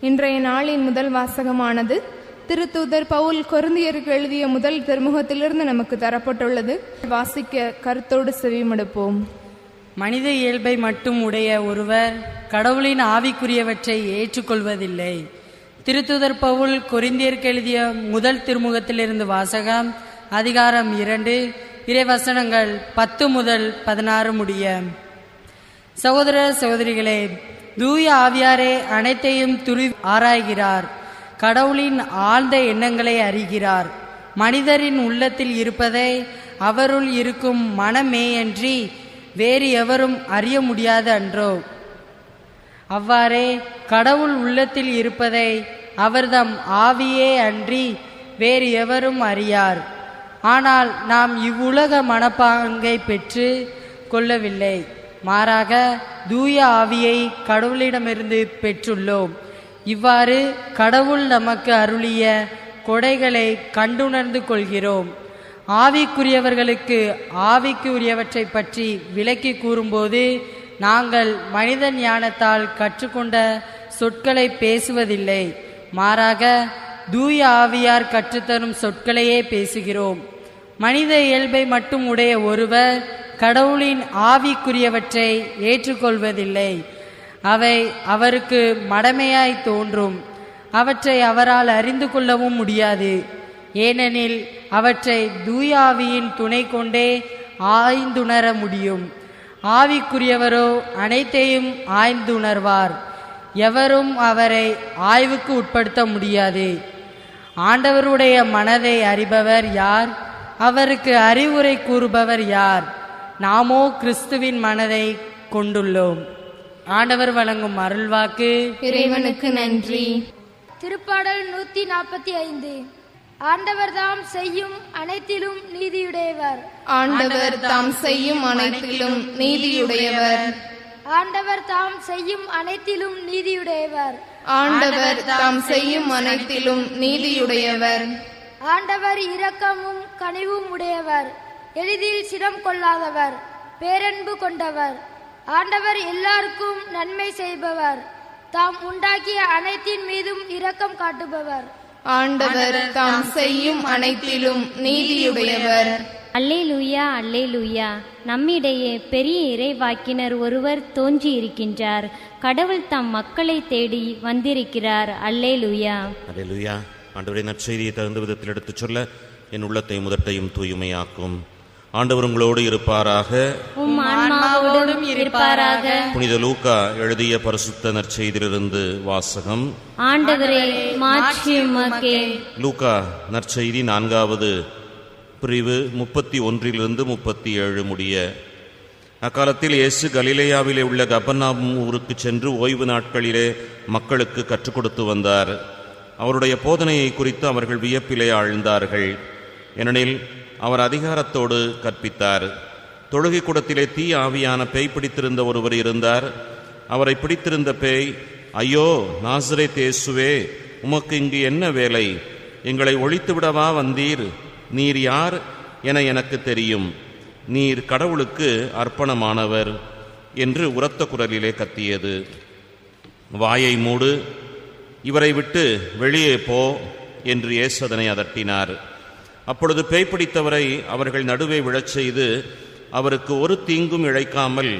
இன்றைய நாளின் முதல் வாசகமானது திருத்தூதர் பவுல் கொருந்தியருக்கு எழுதிய முதல் திருமுகத்திலிருந்து நமக்கு தரப்பட்டுள்ளது. வாசிக்க கருத்தோடு செவிமடுப்போம். மனித இயல்பை மட்டும் உடைய ஒருவர் கடவுளின் ஆவிக்குரியவற்றை ஏற்றுக்கொள்வதில்லை. திருத்துதர் பவுல் கொரிந்தியருக்கு எழுதிய முதல் திருமுகத்திலிருந்து வாசகம் அதிகாரம் இரண்டு இறைவசனங்கள் பத்து முதல் பதினாறு முடிய. சகோதர சகோதரிகளே தூய ஆவியாரே அனைத்தையும் துரி ஆராய்கிறார். கடவுளின் ஆழ்ந்த எண்ணங்களை அறிகிறார். மனிதரின் உள்ளத்தில் இருப்பதை அவருள் இருக்கும் மனமேயன்றி வேறு எவரும் அறிய முடியாது அன்றோ? அவ்வாறே கடவுள் உள்ளத்தில் இருப்பதை அவர்தம் ஆவியே அன்றி வேறு எவரும் அறியார். ஆனால் நாம் இவ்வுலக மனப்பாங்கை பெற்று கொள்ளவில்லை. மாறாக தூய ஆவியை கடவுளிடமிருந்து பெற்றுள்ளோம். இவ்வாறு கடவுள் நமக்கு அருளிய கொடைகளை கண்டுணர்ந்து கொள்கிறோம். ஆவிக்குரியவர்களுக்கு ஆவிக்குரியவற்றை பற்றி விளக்கி கூறும்போது நாங்கள் மனித ஞானத்தால் கற்றுக்கொண்ட சொற்களை பேசுவதில்லை. மாறாக தூய ஆவியார் கற்றுத்தரும் சொற்களையே பேசுகிறோம். மனித இயல்பை மட்டும் உடைய ஒருவர் கடவுளின் ஆவிக்குரியவற்றை ஏற்றுக்கொள்வதில்லை. அவை அவருக்கு மடமையாய் தோன்றும். அவற்றை அவரால் அறிந்து கொள்ளவும் முடியாது. ஏனெனில் அவற்றை தூயாவியின் துணை கொண்டே ஆய்ந்துணர முடியும். ஆவிக்குரியவரோ அனைத்தையும் ஆய்ந்துணர்வார். எவரும் அவரை ஆய்வுக்கு உட்படுத்த முடியாது. ஆண்டவருடைய மனதை அறிபவர் யார்? அவருக்கு அறிவுரை கூறுபவர் யார்? நாமோ கிறிஸ்துவின் மனதை கொண்டுள்ளோம். ஆண்டவர் வழங்கும் அருள்வாக்கு. இறைவனுக்கு நன்றி. திருப்பாடல் நூத்தி நாற்பத்தி ஐந்து. ஆண்டவர் தாம் செய்யும் அனைத்திலும் நீதியுடையவர். ஆண்டவர் தாம் செய்யும் அனைத்திலும் நீதியுடையவர். ஆண்டவர் தாம் செய்யும் அனைத்திலும் நீதியுடையவர். ஆண்டவர் தாம் செய்யும் அனைத்திலும் நீதியுடையவர். ஆண்டவர் இரக்கமும் கனிவும் உடையவர். எளிதில் சினம் கொள்ளாதவர் பேரன்பு கொண்டவர். ஆண்டவர் எல்லாருக்கும் நன்மை செய்பவர். தாம் உண்டாக்கிய அனைத்தின் மீதும் இரக்கம் காட்டுபவர். ஆண்டவர் தாம் செய்யும் அனைத்திலும் நீதியுடையவர். அல்லேலூயா அல்லேலூயா. நம்மிடையே பெரிய இறைவாக்கினர் ஒருவர் தோன்றியிருக்கின்றார். கடவுள் தம் மக்களை தேடி வந்திருக்கிறார். அல்லேலூயா. அல்லேலூயா. ஆண்டவரை நற்செய்தியை தகுந்த விதத்தில் எடுத்துச் சொல்ல என் உள்ளத்தை முதட்டையும் தூய்மையாக்கும். ஆண்டவர் உங்களோடு இருப்பாராக. இருப்பாராக. புனித லூக்கா எழுதிய பரிசுத்த நற்செய்தியிலிருந்து வாசகம். லூக்கா நற்செய்தி நான்காவது பிரிவு முப்பத்தி ஒன்றிலிருந்து முப்பத்தி ஏழு முடிய. அக்காலத்தில் இயேசு கலிலேயாவிலே உள்ள கபர்நாம் ஊருக்கு சென்று ஓய்வு நாட்களிலே மக்களுக்கு கற்றுக் கொடுத்து வந்தார். அவருடைய போதனையை குறித்து அவர்கள் வியப்பிலே ஆழ்ந்தார்கள். ஏனெனில் அவர் அதிகாரத்தோடு கற்பித்தார். தொழுகை கூடத்திலே தீ ஆவியான பேய் பிடித்திருந்த ஒருவர் இருந்தார். அவரை பிடித்திருந்த பேய் ஐயோ நாசரேத் தேசுவே உமக்கு இங்கு என்ன வேலை? எங்களை ஒழித்து விடவா வந்தீர்? நீர் யார் என எனக்கு தெரியும். நீர் கடவுளுக்கு அர்ப்பணமானவர் என்று உரத்த குரலிலே கத்தியது. வாயை மூடு இவரை விட்டு வெளியே போ என்று இயேசு அதட்டினார். அப்பொழுது பேய் பிடித்தவரை அவர்கள் நடுவே விழச் செய்து அவருக்கு ஒரு தீங்கும் இழைக்காமல்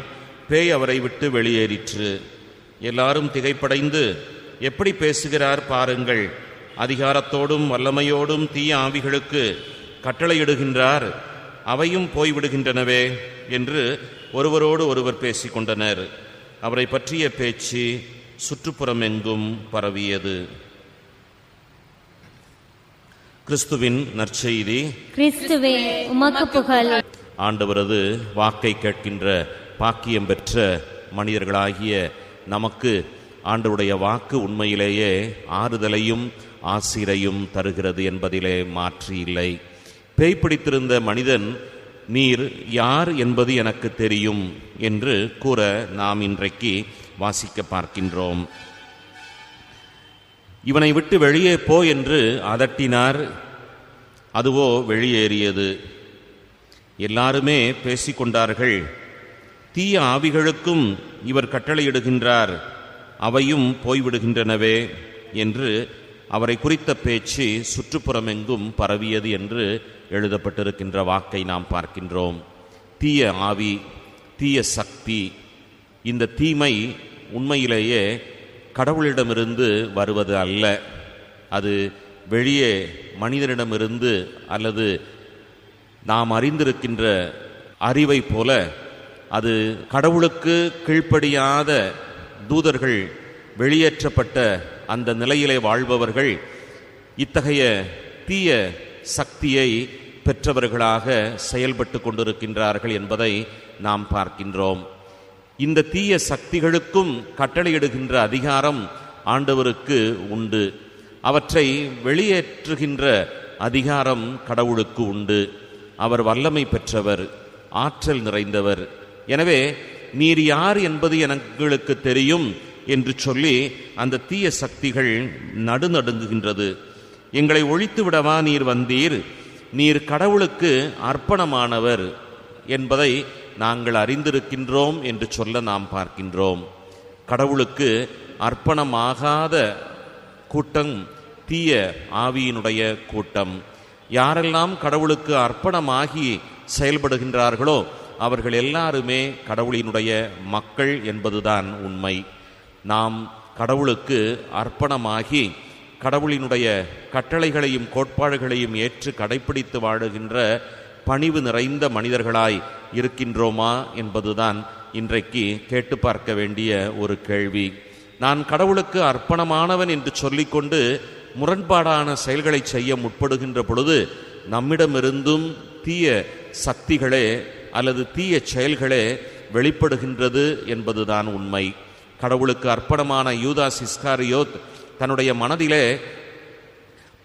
பேய் அவரை விட்டு வெளியேறிற்று. எல்லாரும் திகைப்படைந்து எப்படி பேசுகிறார் பாருங்கள். அதிகாரத்தோடும் வல்லமையோடும் தீய ஆவிகளுக்கு கட்டளையிடுகின்றார். அவையும் போய்விடுகின்றனவே என்று ஒருவரோடு ஒருவர் பேசிக்கொண்டனர். அவரை பற்றிய பேச்சு சுற்றுப்புறமெங்கும் பரவியது. கிறிஸ்துவின் நற்செய்தி. கிறிஸ்துவே உமக்கு புகழ். ஆண்டவரது வாக்கை கேட்கின்ற பாக்கியம் பெற்ற மனிதர்களாகிய நமக்கு ஆண்டவருடைய வாக்கு உண்மையிலேயே ஆறுதலையும் ஆசிரையும் தருகிறது என்பதிலே மாற்றி இல்லை. பேய் பிடித்திருந்த மனிதன் நீர் யார் என்பது எனக்கு தெரியும் என்று கூற நாம் இன்றைக்கு வாசிக்க பார்க்கின்றோம். இவனை விட்டு வெளியே போ என்று அதட்டினார். அதுவோ வெளியேறியது. எல்லாருமே பேசிக்கொண்டார்கள். தீய ஆவிகளுக்கும் இவர் கட்டளையிடுகின்றார். அவையும் போய்விடுகின்றனவே என்று அவரை குறித்த பேச்சு சுற்றுப்புறமெங்கும் பரவியது என்று எழுதப்பட்டிருக்கின்ற வாக்கை நாம் பார்க்கின்றோம். தீய ஆவி தீய சக்தி இந்த தீமை உண்மையிலேயே கடவுளிடமிருந்து வருவது அல்ல. அது வெளியே மனிதனிடமிருந்து அல்லது நாம் அறிந்திருக்கின்ற அறிவை போல அது கடவுளுக்கு கீழ்ப்படியாத தூதர்கள் வெளியேற்றப்பட்ட அந்த நிலையிலே வாழ்பவர்கள் இத்தகைய தீய சக்தியை பெற்றவர்களாக செயல்பட்டு கொண்டிருக்கின்றார்கள் என்பதை நாம் பார்க்கின்றோம். இந்த தீய சக்திகளுக்கும் கட்டளையிடுகின்ற அதிகாரம் ஆண்டவருக்கு உண்டு. அவற்றை வெளியேற்றுகின்ற அதிகாரம் கடவுளுக்கு உண்டு. அவர் வல்லமை பெற்றவர் ஆற்றல் நிறைந்தவர். எனவே நீர் யார் என்பது எனக்கு தெரியும் என்று சொல்லி அந்த தீய சக்திகள் நடுநடுங்குகின்றது. எங்களை ஒழித்து விடவா நீர் வந்தீர்? நீர் கடவுளுக்கு அர்ப்பணமானவர் என்பதை நாங்கள் அறிந்திருக்கின்றோம் என்று சொல்ல நாம் பார்க்கின்றோம். கடவுளுக்கு அர்ப்பணமாகாத கூட்டம் தீய ஆவியினுடைய கூட்டம். யாரெல்லாம் கடவுளுக்கு அர்ப்பணமாகி செயல்படுகின்றார்களோ அவர்கள் எல்லாருமே கடவுளினுடைய மக்கள் என்பதுதான் உண்மை. நாம் கடவுளுக்கு அர்ப்பணமாகி கடவுளினுடைய கட்டளைகளையும் கோட்பாடுகளையும் ஏற்று கடைப்பிடித்து வாழுகின்ற பணிவு நிறைந்த மனிதர்களாய் இருக்கின்றோமா என்பதுதான் இன்றைக்கு கேட்டு பார்க்க வேண்டிய ஒரு கேள்வி. நான் கடவுளுக்கு அர்ப்பணமானவன் என்று சொல்லிக்கொண்டு முரண்பாடான செயல்களை செய்ய முற்படுகின்ற பொழுது நம்மிடமிருந்தும் தீய சக்திகளே அல்லது தீய செயல்களே வெளிப்படுகின்றது என்பதுதான் உண்மை. கடவுளுக்கு அர்ப்பணமான யூதாஸ் இஸ்காரியோத் தன்னுடைய மனதிலே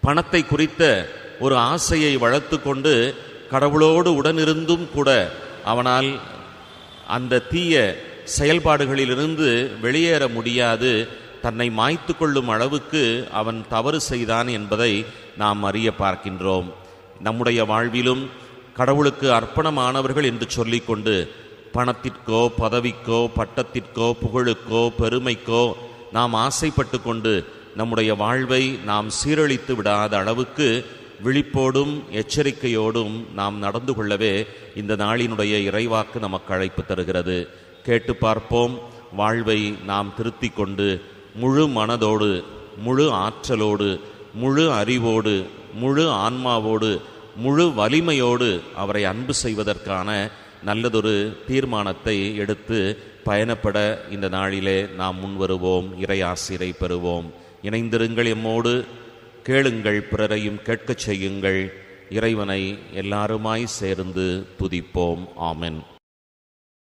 பணத்தை குறித்த ஒரு ஆசையை வளர்த்து கொண்டு கடவுளோடு உடனிருந்தும் கூட அவனால் அந்த தீய செயல்பாடுகளிலிருந்து வெளியேற முடியாது. தன்னை மாய்த்து கொள்ளும் அளவுக்கு அவன் தவறு செய்தான் என்பதை நாம் அறிய பார்க்கின்றோம். நம்முடைய வாழ்விலும் கடவுளுக்கு அர்ப்பணமானவர்கள் என்று சொல்லிக்கொண்டு பணத்திற்கோ பதவிக்கோ பட்டத்திற்கோ புகழுக்கோ பெருமைக்கோ நாம் ஆசைப்பட்டு கொண்டு நம்முடைய வாழ்வை நாம் சீரழித்து விடாத அளவுக்கு விழிப்போடும் எச்சரிக்கையோடும் நாம் நடந்து கொள்ளவே இந்த நாளினுடைய இறைவாக்கு நமக்கு அழைப்பு தருகிறது. கேட்டு பார்ப்போம். வாழ்வை நாம் திருத்தி கொண்டு முழு மனதோடு முழு ஆற்றலோடு முழு அறிவோடு முழு ஆன்மாவோடு முழு வலிமையோடு அவரை அன்பு செய்வதற்கான நல்லதொரு தீர்மானத்தை எடுத்து பயணப்பட இந்த நாளிலே நாம் முன்வருவோம். இறை ஆசிரை பெறுவோம். இணைந்திருங்கள் எம்மோடு. கேளுங்கள் பிறரையும் கேட்கச் செய்யுங்கள். இறைவனை எல்லாருமாய் சேர்ந்து துதிப்போம். ஆமென்.